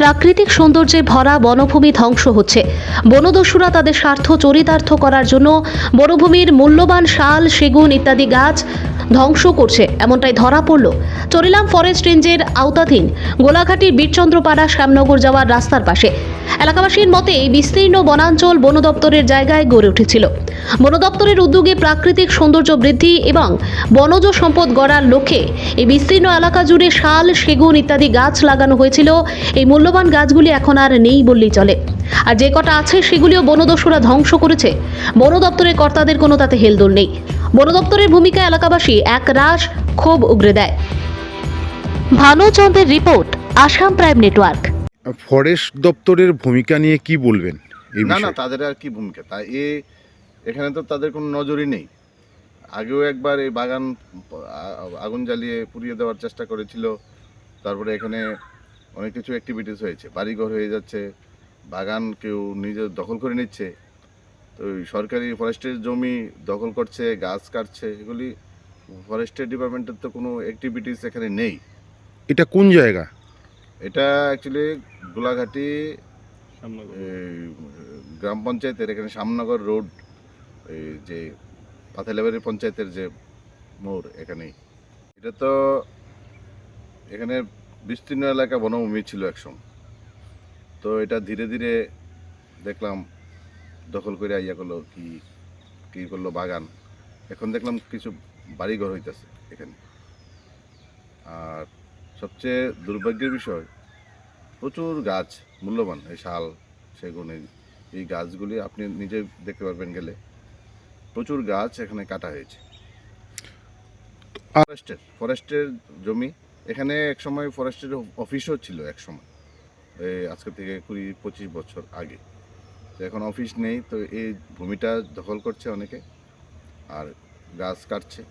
প্রাকৃতিক সৌন্দর্যে ভরা বনভূমি ধ্বংস হচ্ছে। বনদস্যুরা তাদের স্বার্থ চরিতার্থ করার জন্য বনভূমির মূল্যবান শাল, সেগুন ইত্যাদি গাছ ধ্বংস করছে, এমনটাই ধরা পড়ল। চরিলাম ফরেস্ট রেঞ্জের আওতাধীন গোলাঘাটি বীরচন্দ্রপাড়া শ্যামনগর যাওয়ার রাস্তার পাশে। এলাকাবাসীর মতে এই বিস্তীর্ণ বনাঞ্চল বন দপ্তরের জায়গায় গড়ে উঠেছিল। বন দপ্তরের উদ্যোগে প্রাকৃতিক সৌন্দর্য বৃদ্ধি এবং বনজ সম্পদ গড়ার লক্ষ্যে এই বিস্তীর্ণ এলাকা জুড়ে শাল, সেগুন ইত্যাদি গাছ লাগানো হয়েছিল। এই মূল্যবান গাছগুলি এখন আর নেই বললেই চলে। আর যে কটা আছে সেগুলিও বনদস্যুরা ধ্বংস করেছে। বন দপ্তরের কর্তাদের কোনো তাতে হেলদোল নেই। বন দপ্তরের ভূমিকা এলাকাবাসী এক রাশ ক্ষোভ উগরে দেয়। ভানুচন্দ্রের report Assam prime network. Forest দপ্তরের ভূমিকা নিয়ে কি বলবেন না না তাদের আর কি ভূমিকা? তা এ এখানে তো তাদের কোনো নজরই নেই। আগেও একবার এই বাগান আগুন জ্বালিয়ে পুড়িয়ে দেওয়ার চেষ্টা করেছিল। তারপরে এখানে অনেক কিছু অ্যাক্টিভিটিস হয়েছে। বাড়িঘর হয়ে যাচ্ছে। বাগান কেউ নিজে দখল করে নিচ্ছে। তো ওই সরকারি ফরেস্টের জমি দখল করছে গাছ কাটছে এগুলি ফরেস্টের ডিপার্টমেন্টের তো কোনো অ্যাক্টিভিটিস এখানে নেই। এটা কোন জায়গা? এটা অ্যাকচুয়ালি গোলাঘাটি গ্রাম পঞ্চায়েতের এখানে শ্যামনগর রোড এই যে পাথালেবাড়ি পঞ্চায়েতের যে মোড় এখানেই। এটা তো এখানে বিস্তীর্ণ এলাকা বনভূমি ছিল একসময়। তো এটা ধীরে ধীরে দেখলাম দখল করে আইয়া করল কি কি করল বাগান। এখন দেখলাম কিছু বাড়িঘর হইতেছে এখানে। আর সবচেয়ে দুর্ভাগ্যের বিষয়, প্রচুর গাছ মূল্যবান, এই শাল, সেগুন এই- গাছগুলি আপনি নিজে দেখতে পারবেন গেলে। প্রচুর গাছ এখানে কাটা হয়েছে। ফরেস্টের ফরেস্টের জমি, এখানে এক সময় ফরেস্টের অফিসও ছিল এক সময়, এই আজকে থেকে কুড়ি পঁচিশ বছর আগে। এখন অফিস নেই তো এই ভূমিটা দখল করছে অনেকে আর গাছ কাটছে।